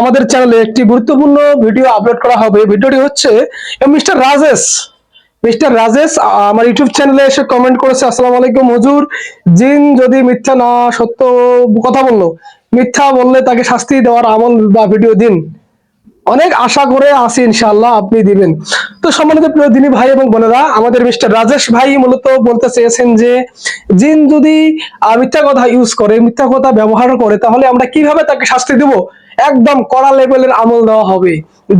আমাদের চ্যানেলে একটি গুরুত্বপূর্ণ ভিডিও আপলোড করা হবে। ভিডিওটি হচ্ছে মিস্টার রাজেশ। মিস্টার রাজেশ আমার ইউটিউব চ্যানেলে এসে কমেন্ট করেছে, আসসালামু আলাইকুম হুজুর। জিন যদি মিথ্যা না, সত্য কথা বলল, মিথ্যা বললে তাকে শাস্তি দেওয়ার আমল বা ভিডিও দিন। অনেক আশা করে আসি ইনশাআল্লাহ আপনি দিবেন। তো সম্মানিত প্রিয় দিনী ভাই এবং বোনেরা, আমাদের মিস্টার রাজেশ ভাই মূলত বলতে চেয়েছেন যে, জিন যদি মিথ্যা কথা ইউজ করে, মিথ্যা কথা ব্যবহার করে, তাহলে আমরা কীভাবে তাকে শাস্তি দেব? একদম কড়া লেভেলের আমল দেওয়া হবে।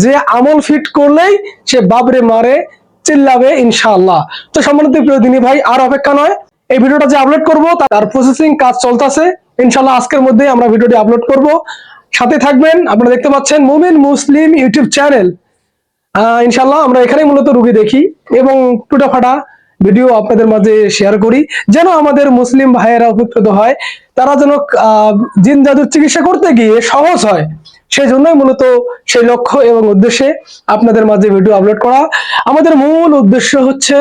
যে আমল ফিট করলেই সে বাবরে মারে, চিল্লাবে ইনশাল্লাহ তো সম্মানিত প্রিয় দিনী ভাই, আর অপেক্ষা নয়, এই ভিডিওটা যে আপলোড করব, তার প্রসেসিং কাজ চলতেছে। ইনশাল্লাহ আজকের মধ্যেই আমরা ভিডিওটি আপলোড করব। সাথে থাকবেন। আপনারা দেখতে পাচ্ছেন মুমিন মুসলিম ইউটিউব চ্যানেল। ইনশাল্লাহ আমরা এখানেই মূলত রুগী দেখি এবং টুটাফাটা ভিডিও আপনাদের মাঝে শেয়ার করি। যেন আমাদের মুসলিম ভাইয়েরা উপকৃত হয়, তারা যেন জিন জাদুর চিকিৎসা করতে গিয়ে সহজ হয়। সেই জন্যই মূলত সেই লক্ষ্য এবং উদ্দেশ্যে আপনাদের মাঝে ভিডিও আপলোড করা। আমাদের মূল উদ্দেশ্য হচ্ছে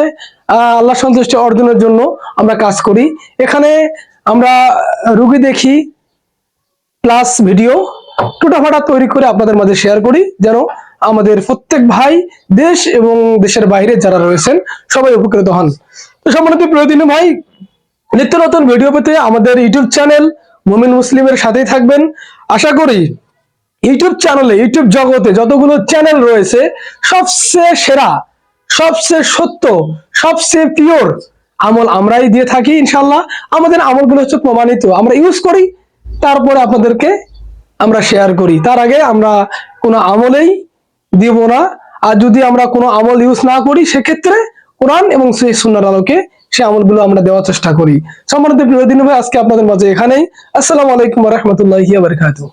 আল্লাহ সন্তুষ্টি অর্জনের জন্য আমরা কাজ করি। এখানে আমরা রুগী দেখি প্লাস ভিডিও টুটাফাটা তৈরি করে আপনাদের মাঝে শেয়ার করি, যেন আমাদের প্রত্যেক ভাই দেশ এবং দেশের বাইরে যারা রয়েছেন, সবাই উপকৃত হন। তো সম্মানিত প্রয়োজনীয় ভাই, নিত্য নতুন ভিডিও পেতে আমাদের ইউটিউব চ্যানেল মুমিন মুসলিমের সাথেই থাকবেন। আশা করি ইউটিউব চ্যানেলে ইউটিউব জগতে যতগুলো চ্যানেল রয়েছে, সবচেয়ে সেরা, সবচেয়ে সত্য, সবচেয়ে পিওর আমল আমরাই দিয়ে থাকি ইনশাল্লাহ আমাদের আমলগুলো হচ্ছে প্রমাণিত। আমরা ইউজ করি তারপরে আপনাদেরকে আমরা শেয়ার করি। তার আগে আমরা কোনো আমলেই দিব না। আর যদি আমরা কোনো আমল ইউজ না করি, সেক্ষেত্রে কোরআন এবং সেই সুন্নার আলোকে সে আমলগুলো আমরা দেওয়ার চেষ্টা করি। সম্মানিত প্রিয় দিন ভাই আজকে আপনাদের মাঝে এখানেই। আসসালামু আলাইকুম রহমতুল্লাহ বারকাতুহ।